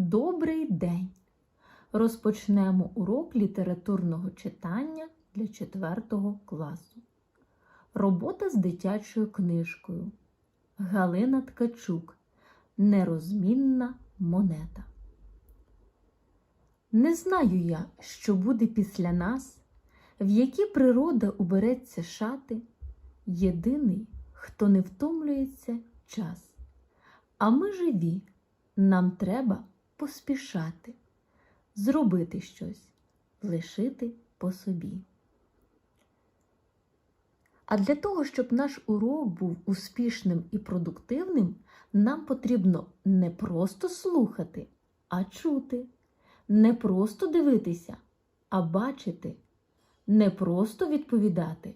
Добрий день! Розпочнемо урок літературного читання для 4 класу. Робота з дитячою книжкою. Галина Ткачук. Нерозмінна монета. Не знаю я, що буде після нас, в які природа убереться шати. Єдиний, хто не втомлюється час. А ми живі, нам треба поспішати, зробити щось, лишити по собі. А для того, щоб наш урок був успішним і продуктивним, нам потрібно не просто слухати, а чути, не просто дивитися, а бачити, не просто відповідати,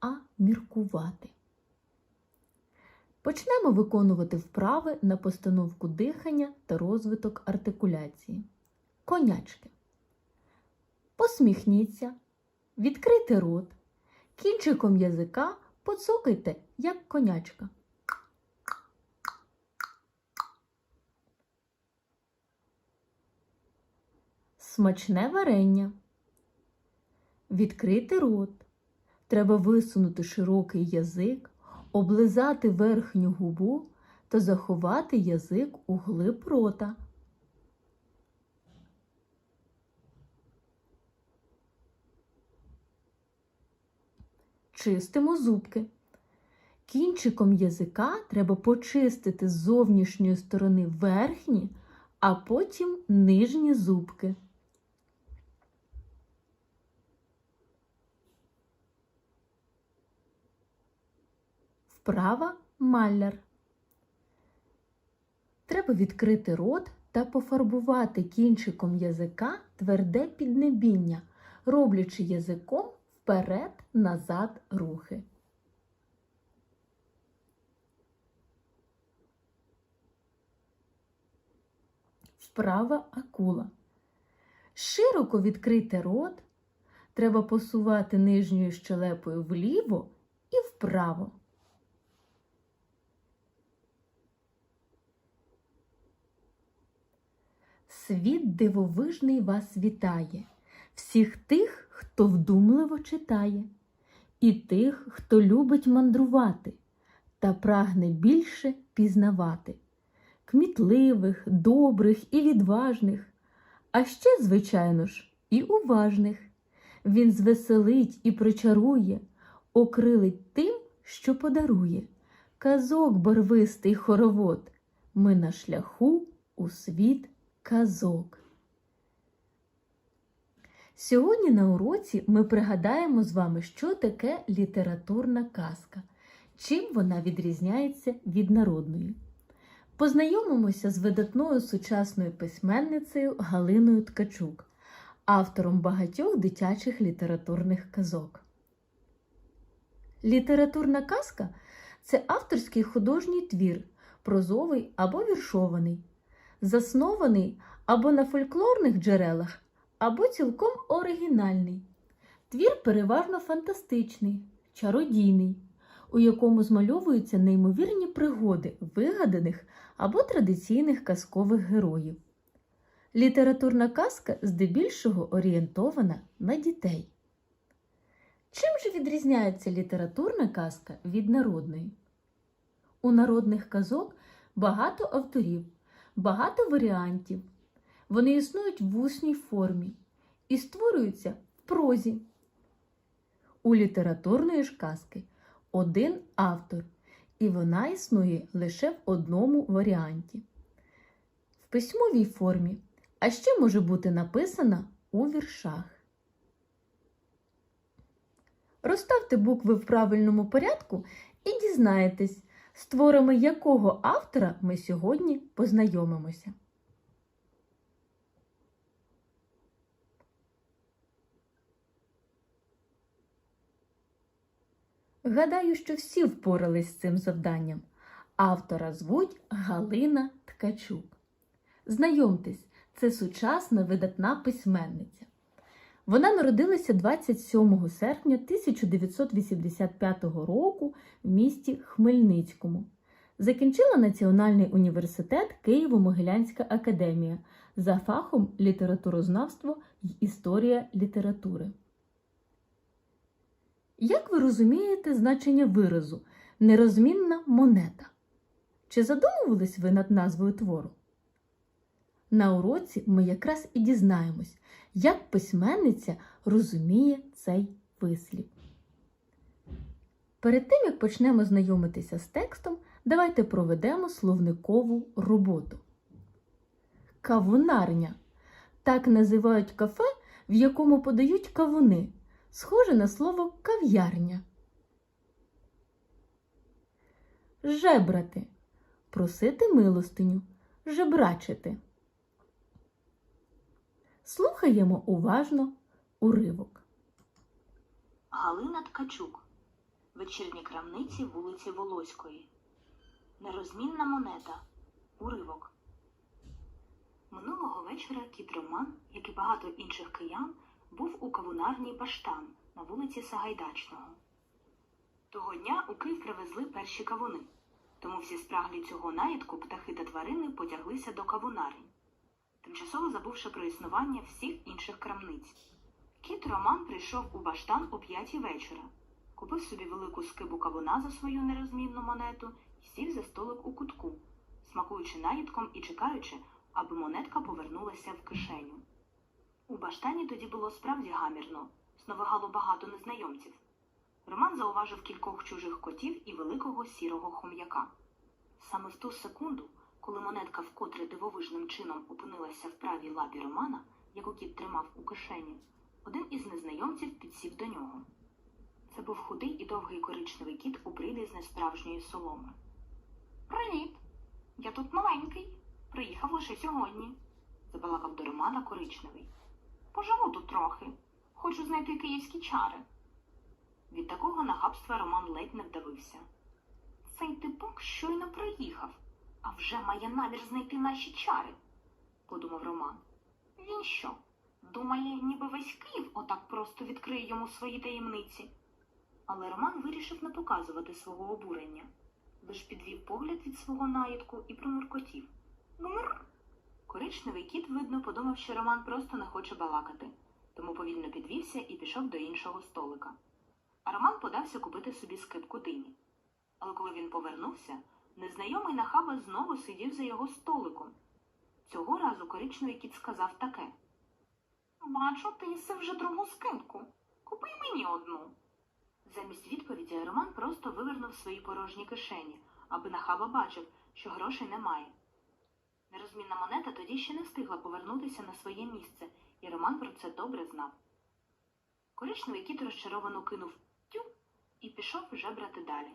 а міркувати. Почнемо виконувати вправи на постановку дихання та розвиток артикуляції. Конячки. Посміхніться, відкрийте рот, кінчиком язика поцокайте, як конячка. Смачне варення. Відкрити рот. Треба висунути широкий язик, облизати верхню губу та заховати язик у глиб рота. Чистимо зубки. Кінчиком язика треба почистити з зовнішньої сторони верхні, а потім нижні зубки. Вправа маляр. Треба відкрити рот та пофарбувати кінчиком язика тверде піднебіння, роблячи язиком вперед-назад рухи. Вправа акула. Широко відкрити рот. Треба посувати нижньою щелепою вліво і вправо. Світ дивовижний вас вітає, всіх тих, хто вдумливо читає, і тих, хто любить мандрувати та прагне більше пізнавати, кмітливих, добрих і відважних, а ще, звичайно ж, і уважних. Він звеселить і причарує, окрилить тим, що подарує. Казок барвистий хоровод. Ми на шляху у світ казок. Сьогодні на уроці ми пригадаємо з вами, що таке літературна казка, чим вона відрізняється від народної. Познайомимося з видатною сучасною письменницею Галиною Ткачук, автором багатьох дитячих літературних казок. Літературна казка це авторський художній твір, прозовий або віршований заснований або на фольклорних джерелах, або цілком оригінальний. Твір переважно фантастичний, чародійний, у якому змальовуються неймовірні пригоди вигаданих або традиційних казкових героїв. Літературна казка здебільшого орієнтована на дітей. Чим же відрізняється літературна казка від народної? У народних казок багато авторів багато варіантів. Вони існують в усній формі і створюються в прозі. У літературної ж казки один автор, і вона існує лише в одному варіанті. В письмовій формі, а ще може бути написана у віршах. Розставте букви в правильному порядку і дізнаєтесь, з творами якого автора ми сьогодні познайомимося. Гадаю, що всі впорались з цим завданням. Автора звуть Галина Ткачук. Знайомтесь, це сучасна видатна письменниця. Вона народилася 27 серпня 1985 року в місті Хмельницькому. Закінчила Національний університет Києво-Могилянська академія за фахом літературознавство й історія літератури. Як ви розумієте значення виразу нерозмінна монета? Чи задумувались ви над назвою твору? На уроці ми якраз і дізнаємось, як письменниця розуміє цей вислів. Перед тим, як почнемо знайомитися з текстом, давайте проведемо словникову роботу. Кавунарня. Так називають кафе, в якому подають кавуни, схоже на слово кав'ярня. Жебрати. Просити милостиню. Жебрачити. Слухаємо уважно уривок. Галина Ткачук. Вечірні крамниці вулиці Волоської. Нерозмінна монета. Уривок. Минулого вечора кіт Роман, як і багато інших киян, був у кавунарній Баштан на вулиці Сагайдачного. Того дня у Київ привезли перші кавуни, тому всі спраглі цього наїдку птахи та тварини потяглися до кавунарень, тимчасово забувши про існування всіх інших крамниць. Кіт Роман прийшов у баштан о п'ятій вечора, купив собі велику скибу кавуна за свою нерозмінну монету і сів за столик у кутку, смакуючи наїдком і чекаючи, аби монетка повернулася в кишеню. У баштані тоді було справді гамірно, сновигало багато незнайомців. Роман зауважив кількох чужих котів і великого сірого хом'яка. Саме в ту секунду, коли монетка вкотре дивовижним чином опинилася в правій лапі Романа, яку кіт тримав у кишені, один із незнайомців підсів до нього. Це був худий і довгий коричневий кіт у бриді з несправжньої соломи. Привіт! Я тут новенький. Приїхав лише сьогодні, забалакав до Романа коричневий. Поживу тут трохи. Хочу знайти київські чари. Від такого нахабства Роман ледь не вдавився. Цей типок щойно приїхав, а вже має намір знайти наші чари, подумав Роман. Він що? Думає, ніби весь Київ отак просто відкриє йому свої таємниці. Але Роман вирішив не показувати свого обурення, лиш підвів погляд від свого наїдку і промуркотів. Гмр. Коричневий кіт, видно, подумав, що Роман просто не хоче балакати, тому повільно підвівся і пішов до іншого столика. А Роман подався купити собі скипку дині. Але коли він повернувся, незнайомий нахаба знову сидів за його столиком. Цього разу коричневий кіт сказав таке. Бачу, ти їси вже другу скидку. Купи мені одну. Замість відповіді Роман просто вивернув свої порожні кишені, аби нахаба бачив, що грошей немає. Нерозмінна монета тоді ще не встигла повернутися на своє місце, і Роман про це добре знав. Коричневий кіт розчаровано кинув тю і пішов жебрати далі.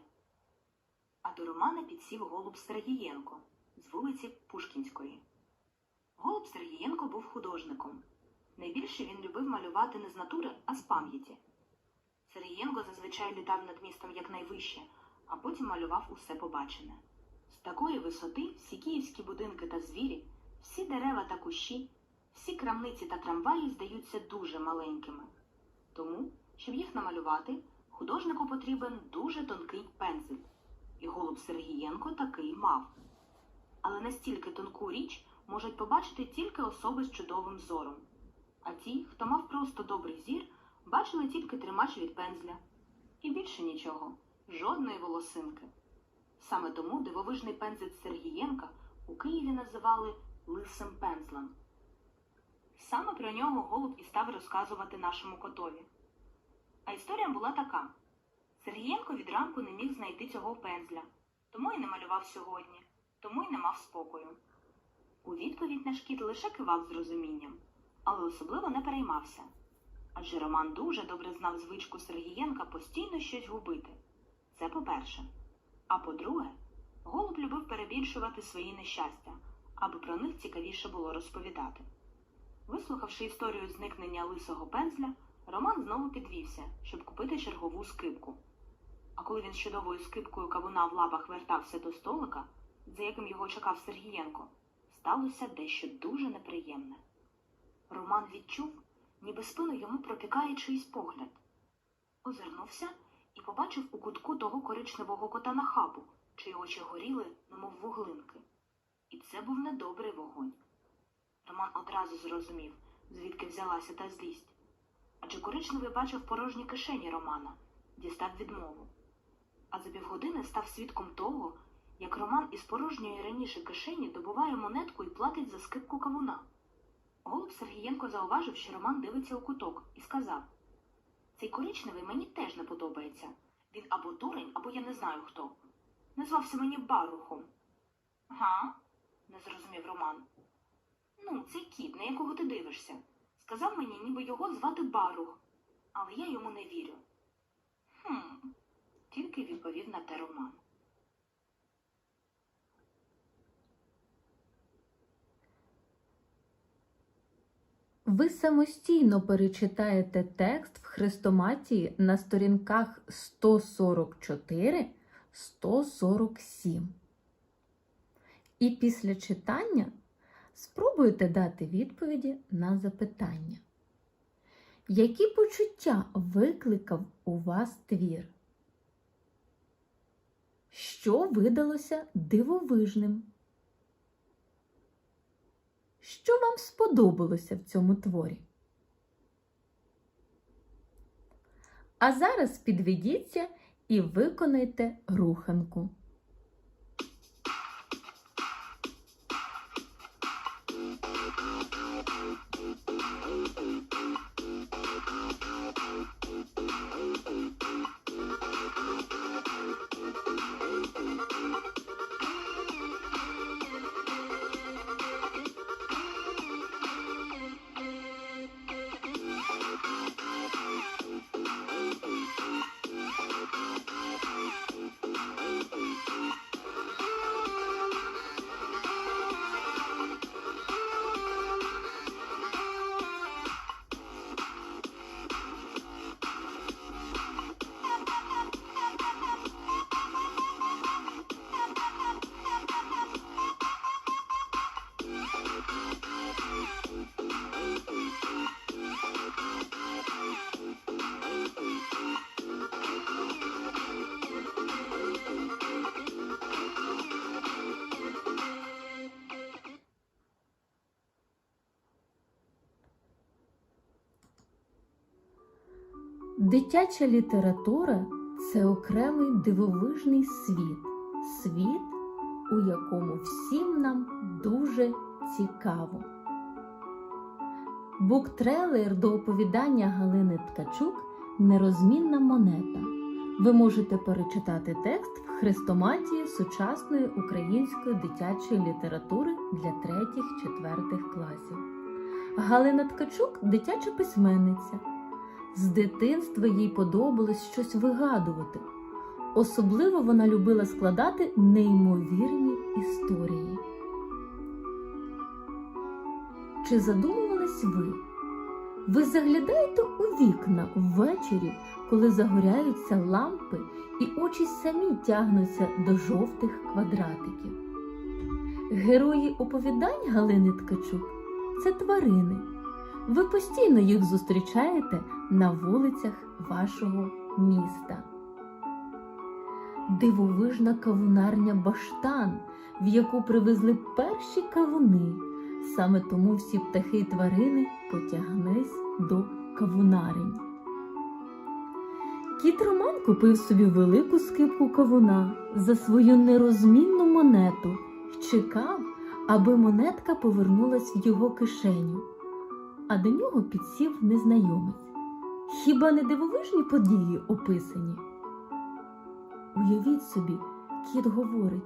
А до Романа підсів голуб Сергієнко з вулиці Пушкінської. Голуб Сергієнко був художником. Найбільше він любив малювати не з натури, а з пам'яті. Сергієнко зазвичай літав над містом якнайвище, а потім малював усе побачене. З такої висоти всі київські будинки та звірі, всі дерева та кущі, всі крамниці та трамваї здаються дуже маленькими. Тому, щоб їх намалювати, художнику потрібен дуже тонкий пензель. І голуб Сергієнко такий мав. Але настільки тонку річ можуть побачити тільки особи з чудовим зором. А ті, хто мав просто добрий зір, бачили тільки тримач від пензля. І більше нічого, жодної волосинки. Саме тому дивовижний пензель Сергієнка у Києві називали лисим пензлем. Саме про нього голуб і став розказувати нашому котові. А історія була така: Сергієнко від ранку не міг знайти цього пензля, тому й не малював сьогодні, тому й не мав спокою. У відповідь наш кіт лише кивав з розумінням, але особливо не переймався. Адже Роман дуже добре знав звичку Сергієнка постійно щось губити. Це по-перше. А по-друге, голуб любив перебільшувати свої нещастя, аби про них цікавіше було розповідати. Вислухавши історію зникнення лисого пензля, Роман знову підвівся, щоб купити чергову скипку. А коли він з чудовою скипкою кавуна в лапах вертався до столика, за яким його чекав Сергієнко, сталося дещо дуже неприємне. Роман відчув, ніби спину йому пропікає чийсь погляд. Озирнувся і побачив у кутку того коричневого кота на хабу, чиї очі горіли, немов вуглинки. І це був недобрий вогонь. Роман одразу зрозумів, звідки взялася та злість. Адже коричневий бачив порожні кишені Романа, дістав відмову. А за півгодини став свідком того, як Роман із порожньої раніше кишені добуває монетку і платить за скипку кавуна. Голуб Сергієнко зауважив, що Роман дивиться у куток, і сказав: Цей коричневий мені теж не подобається. Він або дурень, або я не знаю хто. Назвався мені Барухом. Га? не зрозумів Роман. Ну, цей кіт, на якого ти дивишся. Сказав мені, ніби його звати Барух, але я йому не вірю. Хм, тільки відповів на те Роман. Ви самостійно перечитаєте текст в хрестоматії на сторінках 144-147. І після читання спробуйте дати відповіді на запитання. Які почуття викликав у вас твір? Що видалося дивовижним? Що вам сподобалося в цьому творі? А зараз підведіться і виконайте руханку. Дитяча література це окремий дивовижний світ, світ, у якому всім нам дуже цікаво. Буктрейлер до оповідання Галини Ткачук Нерозмінна монета. Ви можете перечитати текст в хрестоматії сучасної української дитячої літератури для 3-4 класів. Галина Ткачук дитяча письменниця. З дитинства їй подобалось щось вигадувати. Особливо вона любила складати неймовірні історії. Чи задумувались ви? Ви заглядаєте у вікна ввечері, коли загоряються лампи, і очі самі тягнуться до жовтих квадратиків. Герої оповідань Галини Ткачук це тварини. Ви постійно їх зустрічаєте на вулицях вашого міста. Дивовижна кавунарня Баштан, в яку привезли перші кавуни. Саме тому всі птахи й тварини потяглись до кавунарень. Кіт Роман купив собі велику скипку кавуна за свою нерозмінну монету й чекав, аби монетка повернулась в його кишеню а до нього підсів незнайомець. Хіба не дивовижні події описані? Уявіть собі, кіт говорить: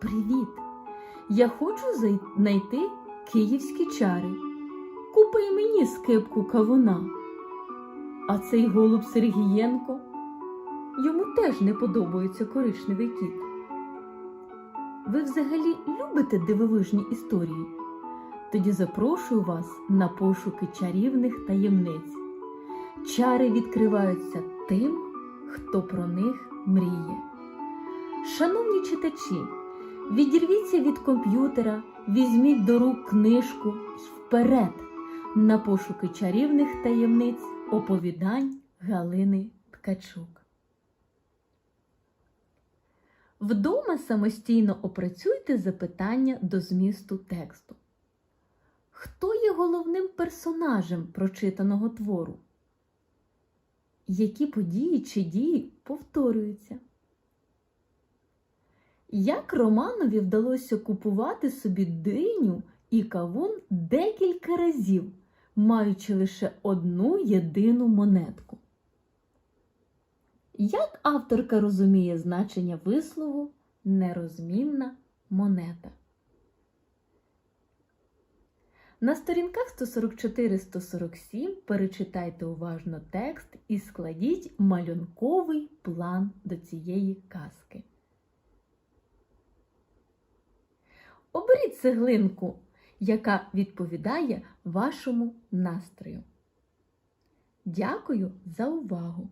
Привіт! Я хочу знайти київські чари. Купи мені скипку кавуна. А цей голуб Сергієнко йому теж не подобається коричневий кіт. Ви взагалі любите дивовижні історії? Тоді запрошую вас на пошуки чарівних таємниць. Чари відкриваються тим, хто про них мріє. Шановні читачі, відірвіться від комп'ютера, візьміть до рук книжку вперед на пошуки чарівних таємниць оповідань Галини Ткачук. Вдома самостійно опрацюйте запитання до змісту тексту. Хто є головним персонажем прочитаного твору? Які події чи дії повторюються? Як Романові вдалося купувати собі диню і кавун декілька разів, маючи лише одну єдину монетку? Як авторка розуміє значення вислову нерозмінна монета? На сторінках 144-147 перечитайте уважно текст і складіть малюнковий план до цієї казки. Оберіть цеглинку, яка відповідає вашому настрою. Дякую за увагу!